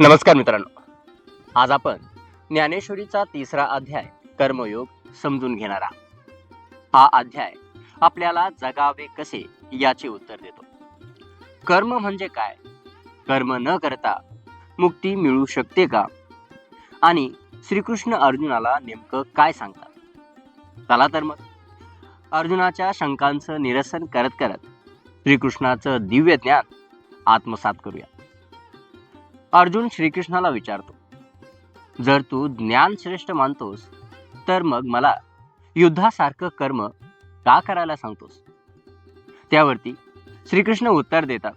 नमस्कार मित्रांनो. आज आपण ज्ञानेश्वरीचा तिसरा अध्याय कर्मयोग समजून घेणार हा अध्याय आपल्याला जगावे कसे याचे उत्तर देतो. कर्म म्हणजे काय? कर्म न करता मुक्ती मिळू शकते का? आणि श्रीकृष्ण अर्जुनाला नेमकं काय सांगतात? चला तर मग. अर्जुनाच्या शंकांचं निरसन करत करत श्रीकृष्णाचं दिव्य ज्ञान आत्मसात करूया. अर्जुन श्रीकृष्णाला विचारतो जर तू ज्ञान श्रेष्ठ मानतोस तर मग मला युद्धासारखं कर्म का करायला सांगतोस? त्यावरती श्रीकृष्ण उत्तर देतात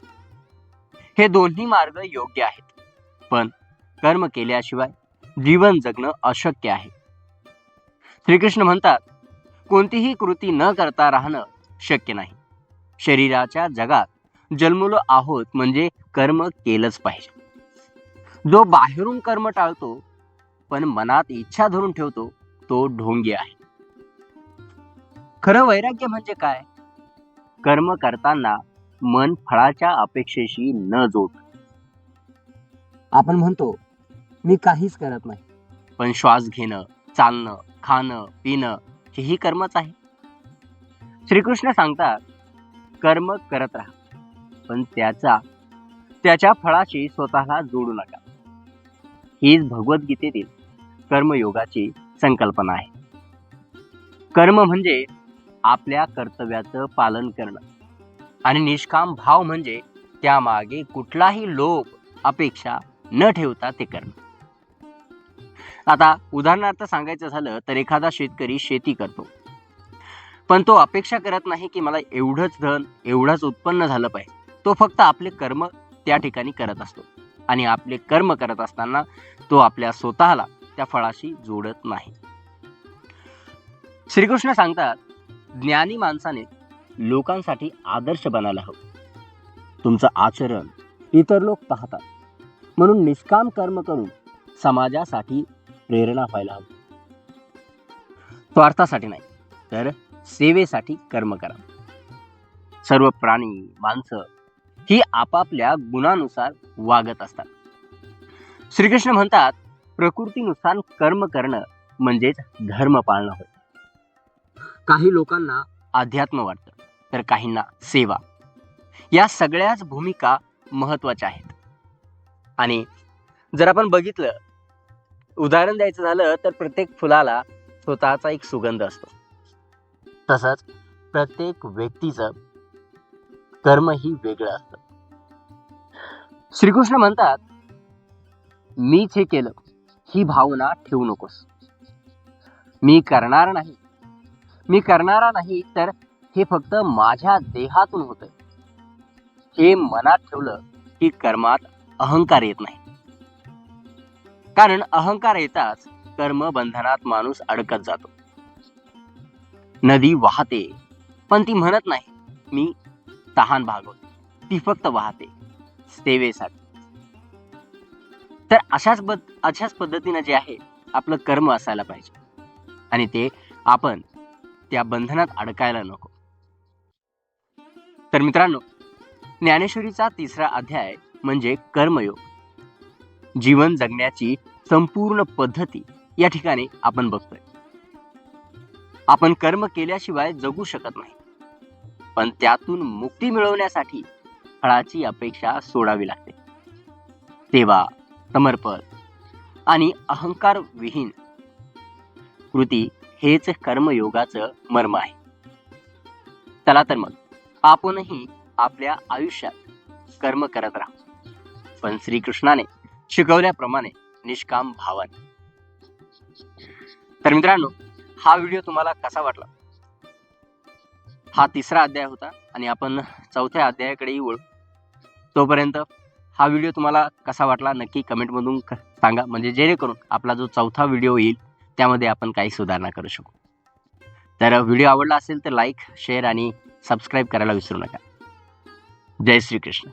हे दोन्ही मार्ग योग्य आहेत पण कर्म केल्याशिवाय जीवन जगणं अशक्य आहे. श्रीकृष्ण म्हणतात कोणतीही कृती न करता राहणं शक्य नाही. शरीराच्या जगात जन्मलो आहोत म्हणजे कर्म केलंच पाहिजे. जो बाहेरून कर्म टाळतो पण मनात इच्छा धरून ठेवतो तो ढोंगी आहे. खरं वैराग्य म्हणजे काय? कर्म करताना मन फळाच्या अपेक्षेशी न जोड. आपण म्हणतो मी काहीच करत नाही. पण श्वास घेणं चालणं खाणं पिणं हेही कर्मच आहे. श्रीकृष्ण सांगतात कर्म करत राहा पण त्याचा त्याच्या फळाशी स्वतःला जोडू नका. हीच भगवद्गीतेतील कर्मयोगाची संकल्पना आहे. कर्म म्हणजे आपल्या कर्तव्याचं पालन करणं आणि निष्काम भाव म्हणजे त्यामागे कुठलाही लोभ अपेक्षा न ठेवता ते करणं. आता उदाहरणार्थ सांगायचं झालं तर एखादा शेतकरी शेती करतो. पण तो अपेक्षा करत नाही की मला एवढंच धन एवढंच उत्पन्न झालं पाहिजे. तो फक्त आपले कर्म त्या ठिकाणी करत असतो. आणि आपले कर्म करत असताना तो आपल्या स्वतःला त्या फळाशी जोडत नाही. श्रीकृष्ण सांगतात ज्ञानी माणसाने लोकांसाठी आदर्श बनायला हवं. तुमचं आचरण इतर लोक पाहतात. म्हणून निष्काम कर्म करून समाजासाठी प्रेरणा व्हायला हवी. स्वार्थासाठी नाही तर सेवेसाठी कर्म करा. सर्व प्राणी माणसं ही आपापल्या गुणानुसार वागत असतात. श्रीकृष्ण म्हणतात प्रकृतीनुसार कर्म करणं म्हणजेच धर्म पाळणं होय. काही लोकांना अध्यात्म वाटतं तर काहींना सेवा. या सगळ्याच भूमिका महत्त्वाच्या आहेत. आणि जर आपण बघितलं उदाहरण द्यायचं झालं तर प्रत्येक फुलाला स्वतःचा एक सुगंध असतो. तसंच प्रत्येक व्यक्तीचं कर्मही वेगळं असतं. श्रीकृष्ण म्हणतात मीच हे केलं ही भावना ठेवू नकोस. मी करणार नाही. मी करणारा नाही तर हे फक्त माझ्या देहातून होत हे मनात ठेवलं की कर्मात अहंकार येत नाही. कारण अहंकार येताच कर्म बंधनात माणूस अडकत जातो. नदी वाहते पण ती म्हणत नाही मी तहान भागवते ती फक्त वाहते. सेवेसाठी. तर अशाच बद अशाच पद्धतीनं जे आहे आपलं कर्म असायला पाहिजे. आणि ते आपण त्या बंधनात अडकायला नको. तर मित्रांनो ज्ञानेश्वरीचा तिसरा अध्याय म्हणजे कर्मयोग. जीवन जगण्याची संपूर्ण पद्धती या ठिकाणी आपण बघतोय. आपण कर्म केल्याशिवाय जगू शकत नाही. पण त्यातून मुक्ती मिळवण्यासाठी फळाची अपेक्षा सोडावी लागते. सेवा समर्पण आणि अहंकार विहीन कृती हेच कर्मयोगाचं मर्म आहे. चला तर मग आपणही आपल्या आयुष्यात कर्म करत राहू. पण श्रीकृष्णाने शिकवल्याप्रमाणे निष्काम भावाने. तर मित्रांनो हा व्हिडिओ तुम्हाला कसा वाटला? हा तिसरा अध्याय होता आणि आपण चौथ्या अध्यायाकडेही वळू तोपर्यंत हा व्हिडिओ तुम्हाला कसा वाटला नक्की कमेंटमधून सांगा. म्हणजे जेणेकरून आपला जो चौथा व्हिडिओ येईल त्यामध्ये आपण काही सुधारणा करू शकू. तर व्हिडिओ आवडला असेल तर लाईक शेअर आणि सबस्क्राईब करायला विसरू नका. जय श्रीकृष्ण.